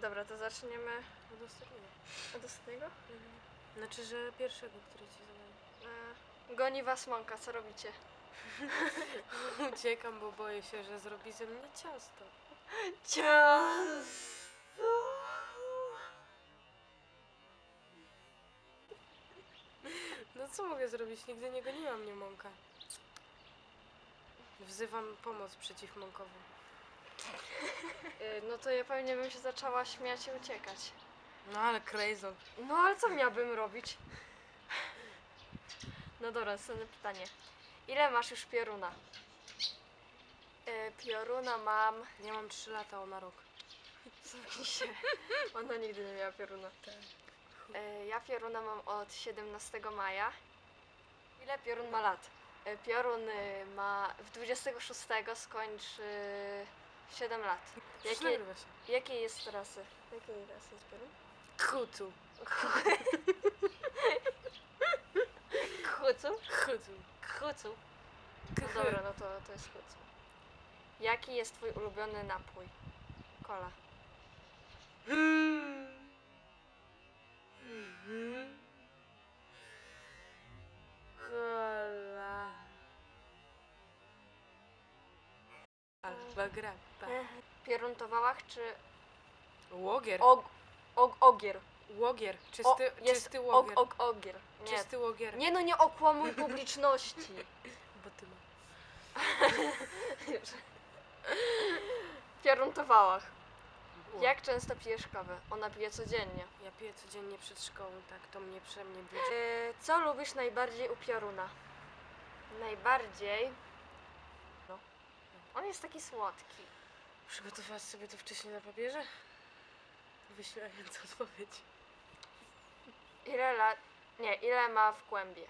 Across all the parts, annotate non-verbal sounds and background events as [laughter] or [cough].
Dobra, to zaczniemy Od ostatniego. od ostatniego. Znaczy, że pierwszego, który ci zadałem. E, Goni was mąka, co robicie? [laughs] Uciekam, bo boję się, że zrobi ze mnie ciasto. Ciasto! No co mogę zrobić? Nigdy nie goniła mnie mąka. Wzywam pomoc przeciw mąkowi. E, No to ja pewnie bym się zaczęła śmiać i uciekać. No ale crazy. No ale co miałabym robić? No dobra, następne pytanie. Ile masz już pioruna? E, pioruna mam... Ja mam 3 lata, ona rok. [laughs] Zamknij się. Ona nigdy nie miała pioruna. E, ja pioruna mam od 17 maja. Ile piorun ma lat? E, piorun y, ma... W 26 skończy 7 lat. Jakie, Nagrywa się. jakiej jest rasy? Jakiej rasy jest piorun? Kucu. Kucu? Kucu. Kucu. No dobra, no to, to jest kucu. Jaki jest twój ulubiony napój? Kola. Kola. Alba grappa. Piorun to wałach czy Łogier. og, og, ogier? Łogier. O, Czysty, jest czysty og, łogier. og, ogier. Nie. Czysty łogier. nie no, nie okłamuj publiczności. [laughs] Bo ty ma. [laughs] Piorun to wałach. Ło. Jak często pijesz kawę? Ona pije codziennie. Ja piję codziennie przed szkołą, tak to mnie przemnie budzi. Yy, co lubisz najbardziej u pioruna? Najbardziej... No. On jest taki słodki. Przygotowałaś sobie to wcześniej na papierze? Wyśmiewająca odpowiedź. Ile lat... Nie, ile ma w kłębie?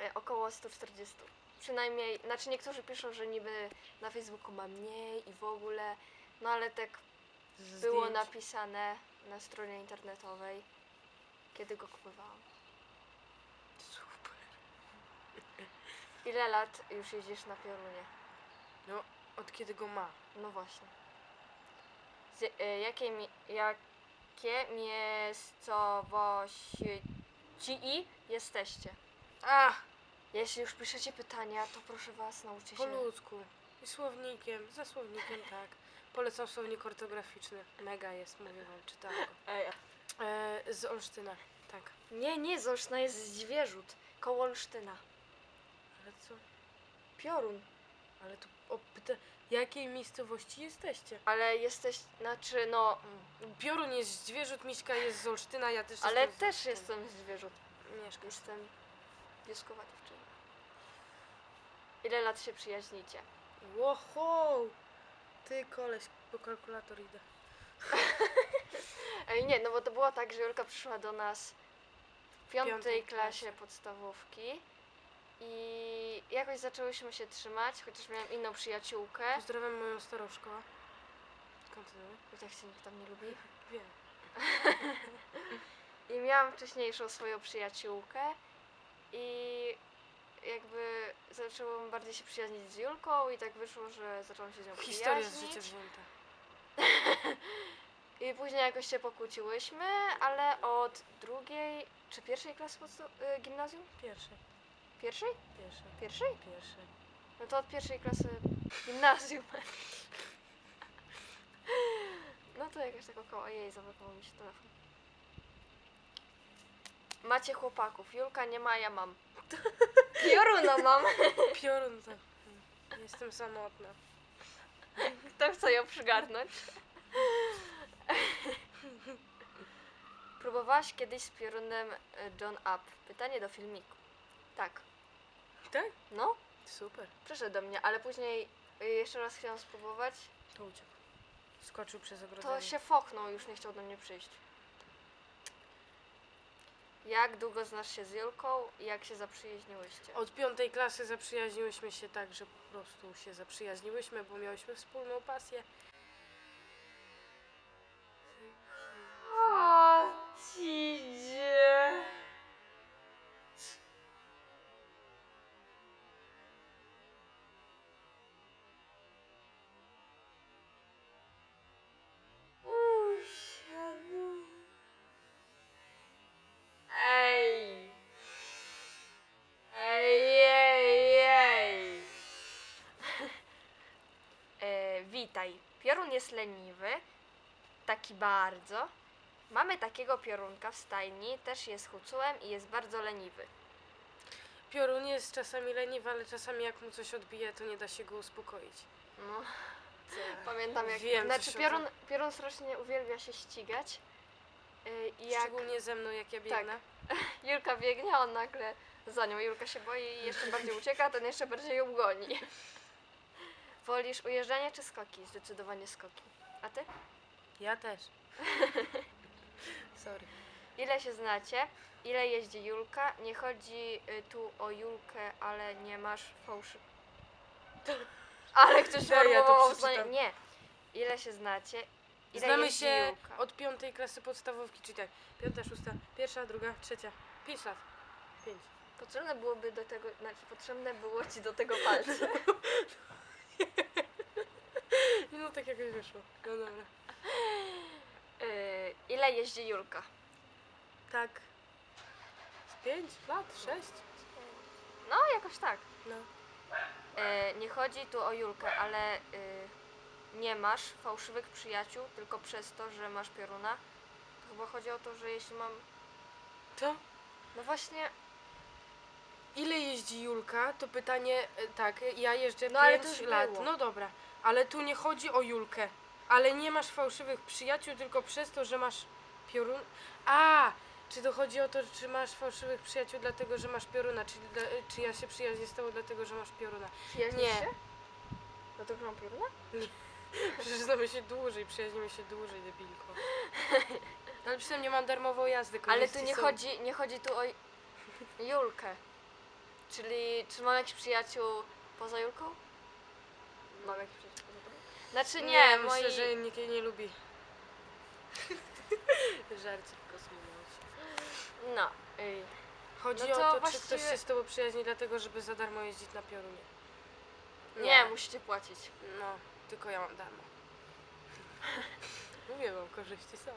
E, około 140. Przynajmniej, znaczy niektórzy piszą, że niby na Facebooku ma mniej i w ogóle, no ale tak Z było zdjęć. napisane na stronie internetowej, kiedy go kupowałam. Super. Ile lat już jeździsz na piorunie? No, od kiedy go ma? No właśnie. Z, e, jakie, mi, jakie miejscowości jesteście? A! Jeśli już piszecie pytania, to proszę was, nauczcie Po się. ludzku. I słownikiem, ze słownikiem, tak. Polecam słownik ortograficzny. Mega jest, mówię wam, czytam go. Ej, E, z Olsztyna, tak. nie, nie, Zoszna jest zwierzut. Koło Olsztyna. Ale co? Piorun. Ale tu o, pyta, jakiej miejscowości jesteście? Ale jesteś, znaczy no... Piorun jest zwierzut, Miśka jest z Olsztyna, ja też Ale jestem z też Olsztyna. jestem zwierzut. Mieszkasz. Jestem pieskowa dziewczyna. Ile lat się przyjaźnicie? Łoho! Ty koleś, po kalkulator idę. [laughs] Ej, nie, no bo to było tak, że Julka przyszła do nas w piątej Piątej klasie. podstawówki i jakoś zaczęłyśmy się trzymać, chociaż miałam inną przyjaciółkę. Pozdrawiam moją starą szkołę. Kontynuuj. I tak się nikt tam nie lubi. [laughs] Wiem. I miałam wcześniejszą swoją przyjaciółkę i jakby zaczęłam bardziej się przyjaźnić z Julką i tak wyszło, że zaczęłam się z nią Historia z przyjaźnić. życia wzięta. [laughs] I później jakoś się pokłóciłyśmy, ale od drugiej czy pierwszej klasy podsta- y, gimnazjum? Pierwszej, Pierwszej? pierwszej, Pierwszej? pierwszej. No to od pierwszej klasy gimnazjum. [laughs] No to jakaś tak około. Jej, zablokował mi się telefon. Macie chłopaków. Julka nie ma, ja mam. [laughs] Pioruna mam. [laughs] Piorun to... Jestem samotna. Kto chce ją przygarnąć? Próbowałaś kiedyś z piorunem y, John Up? Pytanie do filmiku. Tak. Tak? No, Super. przyszedł do mnie, ale później y, jeszcze raz chciałam spróbować. To uciekł. Skoczył przez To ogrodzenie. się fochnął, już nie chciał do mnie przyjść. Jak długo znasz się z Julką i jak się zaprzyjaźniłyście? Od piątej klasy zaprzyjaźniłyśmy się tak, że po prostu się zaprzyjaźniłyśmy, bo miałyśmy wspólną pasję. Piorun jest leniwy, taki bardzo. Mamy takiego piorunka w stajni, też jest hucułem i jest bardzo leniwy. Piorun jest czasami leniwy, ale czasami jak mu coś odbije, to nie da się go uspokoić. No, pamiętam jak... Wiem znaczy coś o piorun, piorun strasznie uwielbia się ścigać. Yy, I jak Szczególnie ze mną, jak ja biegnę. [laughs] Julka biegnie, a on nagle za nią. Julka się boi i jeszcze bardziej ucieka, ten jeszcze bardziej ją goni. Wolisz ujeżdżanie czy skoki? Zdecydowanie skoki. A ty? Ja też. [laughs] Sorry. Ile się znacie? Ile jeździ Julka? Nie chodzi y, tu o Julkę, ale nie masz fałszy... [laughs] Ale ktoś ja to formułował przeczytam. zdanie. Nie. Ile się znacie? Ile Znamy jeździ się Julka? od piątej klasy podstawówki, czyli tak, piąta, szósta, pierwsza, druga, trzecia, pięć lat. Pięć. Potrzebne byłoby do tego, znaczy potrzebne było ci do tego palce. [laughs] No tak jakoś wyszło. No dobra. [laughs] Y, ile jeździ Julka? Tak. Z pięć lat? Sześć? No, jakoś tak. No. E, nie chodzi tu o Julkę, ale y, nie masz fałszywych przyjaciół tylko przez to, że masz pioruna. To chyba chodzi o to, że jeśli mam. To? No właśnie, Ile jeździ Julka? To pytanie, e, tak, ja jeżdżę No, ale to już lat. było. No dobra, ale tu nie chodzi o Julkę. Ale nie masz fałszywych przyjaciół tylko przez to, że masz piorun. A! Czy to chodzi o to, czy masz fałszywych przyjaciół dlatego, że masz pioruna? Czyli dla, czy ja się przyjaźnię z tobą dlatego, że masz pioruna? przyjaźnisz Nie. się? Dlatego, że mam pioruna? [laughs] Przecież znamy się dłużej, przyjaźnimy się dłużej, debilko. [laughs] Ale przy tym nie mam darmową jazdę. Ale tu nie są. chodzi, nie chodzi tu o Julkę. Czyli, czy mam jakichś przyjaciół poza Julką? Mam jakichś przyjaciół poza tobą? Znaczy nie, Nie, moi... myślę, że nikt jej nie lubi. [laughs] Żarcik kosmonauci. No. Ej. Chodzi No to o to, czy ktoś się z tobą przyjaźni dlatego, żeby za darmo jeździć na piorunie. Nie, musicie płacić. No, tylko ja mam darmo. [laughs] Mówię wam, korzyści są.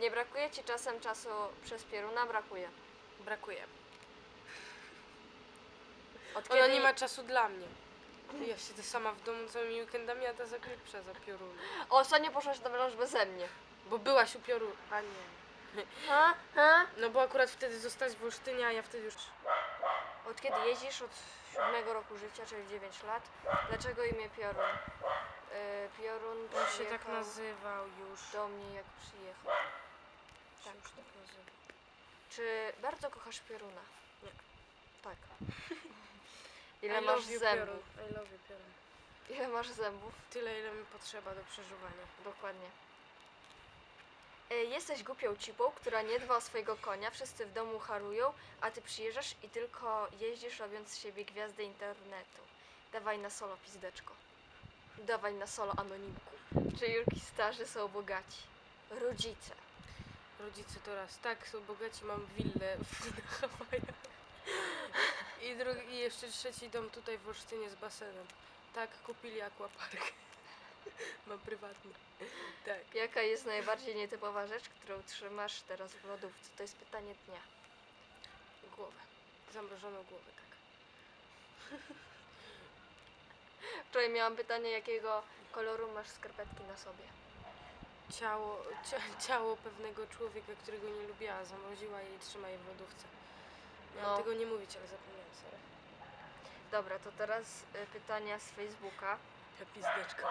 Nie brakuje ci czasem czasu przez pioruna? Brakuje. Brakuje. Od Ona nie ma czasu dla mnie. Ja siedzę sama w domu całymi weekendami, a ta zaklipcza za pioruny. O, ostatnio poszłaś do melanż beze mnie. Bo byłaś u piorun... A nie. Ha? Ha? No bo akurat wtedy zostałaś w Olsztynie, a ja wtedy już... Od kiedy jeździsz? Od siódmego roku życia, czyli 9 lat. Dlaczego imię Piorun? Yy, Piorun On się tak przyjechał nazywał już. do mnie jak przyjechał. Tak. już tak nazywał. Czy bardzo kochasz Pioruna? Nie. Tak. [laughs] I Ile love masz you, zębów? piorun. I love you, piorun. Ile masz zębów? Tyle, ile mi potrzeba do przeżuwania. Dokładnie. E, Jesteś głupią cipą, która nie dba o swojego konia, wszyscy w domu harują, a ty przyjeżdżasz i tylko jeździsz robiąc z siebie gwiazdę internetu. Dawaj na solo pizdeczko. Dawaj na solo anonimku. Czy Julki starzy są bogaci? Rodzice. Rodzice to raz tak, są bogaci, mam willę w, na Hawajach. I, drugi, I jeszcze trzeci dom tutaj w Olsztynie z basenem. Tak, kupili aquapark. mam [laughs] prywatny. Tak. Jaka jest najbardziej nietypowa rzecz, którą trzymasz teraz w lodówce? To jest pytanie dnia. Głowę. Zamrożoną głowę, tak. [laughs] Wczoraj miałam pytanie, jakiego koloru masz skarpetki na sobie. Ciało, cia, ciało pewnego człowieka, którego nie lubiła, zamroziła je i trzyma je w lodówce. Miałam No. tego nie mówić, ale zapomniałam sobie. Dobra, to teraz y, pytania z Facebooka. Ta pizdeczka.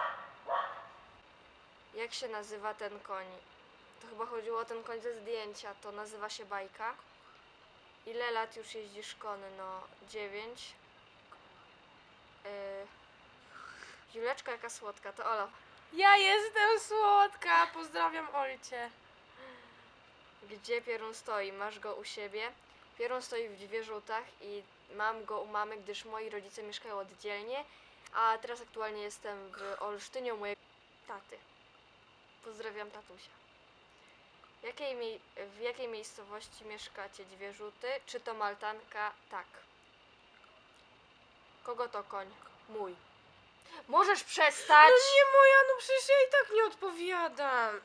Jak się nazywa ten koń? To chyba chodziło o ten koń ze zdjęcia. To nazywa się bajka. Ile lat już jeździsz konno? 9. Yy... Juleczka jaka słodka, to Ola. Ja jestem słodka! Pozdrawiam Olcie. Gdzie Pierun stoi? Masz go u siebie? Pierun stoi w Dwierzutach i mam go u mamy, gdyż moi rodzice mieszkają oddzielnie, a teraz aktualnie jestem w Olsztyniu u mojego taty. Pozdrawiam tatusia. Jakiej w jakiej miejscowości mieszkacie Dwierzuty? Czy to Maltanka? Tak. Kogo to koń? Mój. Możesz przestać! No nie moja, no przecież ja i tak nie odpowiadam.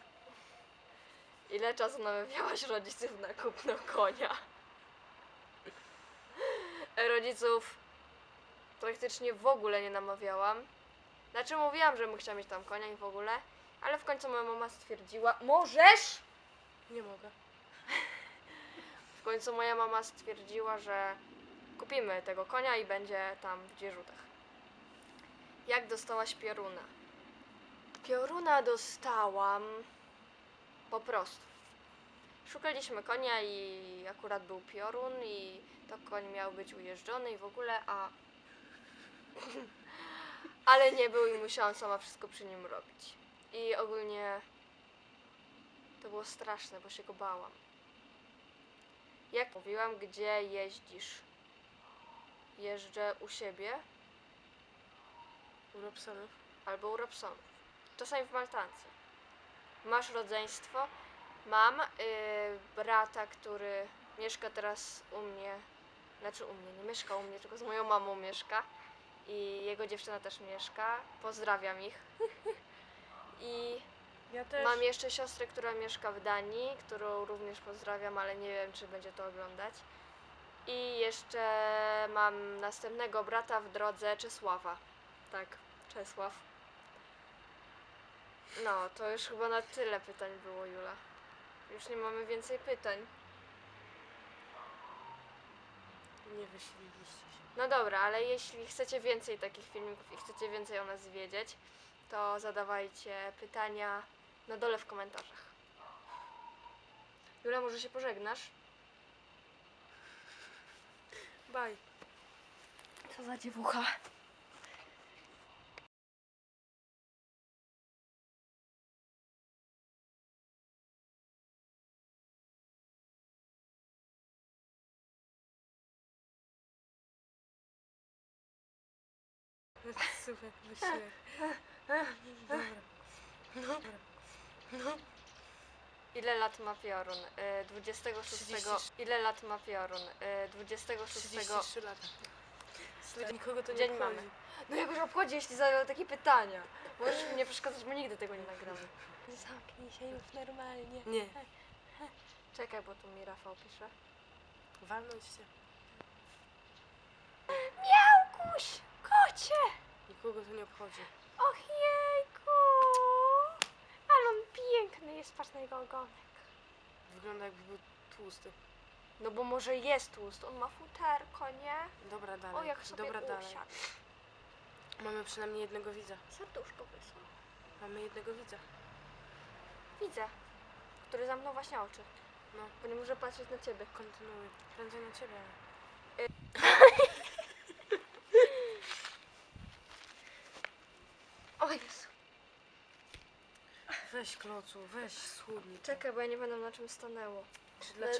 Ile czasu namawiałaś rodziców na kupno konia? Rodziców praktycznie w ogóle nie namawiałam. Znaczy mówiłam, że bym chciała mieć tam konia i w ogóle, ale w końcu moja mama stwierdziła, możesz? Nie mogę. W końcu moja mama stwierdziła, że kupimy tego konia i będzie tam w dzierzutach. Jak dostałaś pioruna? Pioruna dostałam po prostu. Szukaliśmy konia i akurat był piorun i to koń miał być ujeżdżony i w ogóle, a... [laughs] Ale nie był i musiałam sama wszystko przy nim robić. I ogólnie to było straszne, bo się go bałam. Jak mówiłam, gdzie jeździsz? Jeżdżę u siebie U Robsonów. albo u Robsonów. Czasami w Maltance. Masz rodzeństwo? Mam y, brata, który mieszka teraz u mnie. Znaczy u mnie, nie mieszka u mnie, tylko z moją mamą mieszka. I jego dziewczyna też mieszka. Pozdrawiam ich. I Ja też. Mam jeszcze siostrę, która mieszka w Danii, którą również pozdrawiam, ale nie wiem, czy będzie to oglądać. I jeszcze mam następnego brata w drodze, Czesława. Tak, Czesław. No, to już chyba na tyle pytań było, Jula. Już nie mamy więcej pytań. Nie wyśliliście się. No dobra, ale jeśli chcecie więcej takich filmików i chcecie więcej o nas wiedzieć, to zadawajcie pytania na dole w komentarzach. Jula, może się pożegnasz? Bye. Co za dziewucha. Super, wyślę. Dobra. Dobra. No. Ile lat ma piorun? Y, 26. 33. Ile lat ma piorun? Y, 26. 33 lata. Nikogo to nie Dzień obchodzi. mamy. No jak już obchodzi, jeśli zadają takie pytania. Możesz mi nie przeszkadzać, bo nigdy tego nie nagramy. Zamknij się już normalnie. Nie. Czekaj, bo tu mi Rafał pisze. Walnąć się. Miałkuś! Kocie! Nikogo to nie obchodzi. Och jejku! Ale on piękny jest, patrz na jego ogonek. Wygląda jakby był tłusty. No bo może jest tłust, on ma futerko, nie? Dobra, dalej. O, jak sobie Dobra, dalej. usiadł. Mamy przynajmniej jednego widza. Serduszko wysłał. Mamy jednego widza. Widzę, który zamknął właśnie oczy, No, bo nie może patrzeć na ciebie. kontynuuj. Prędzej na ciebie. [laughs] O Jezu. Weź klocu, weź schudnij. Czekaj, bo ja nie będę na czym stanęło. Dlaczego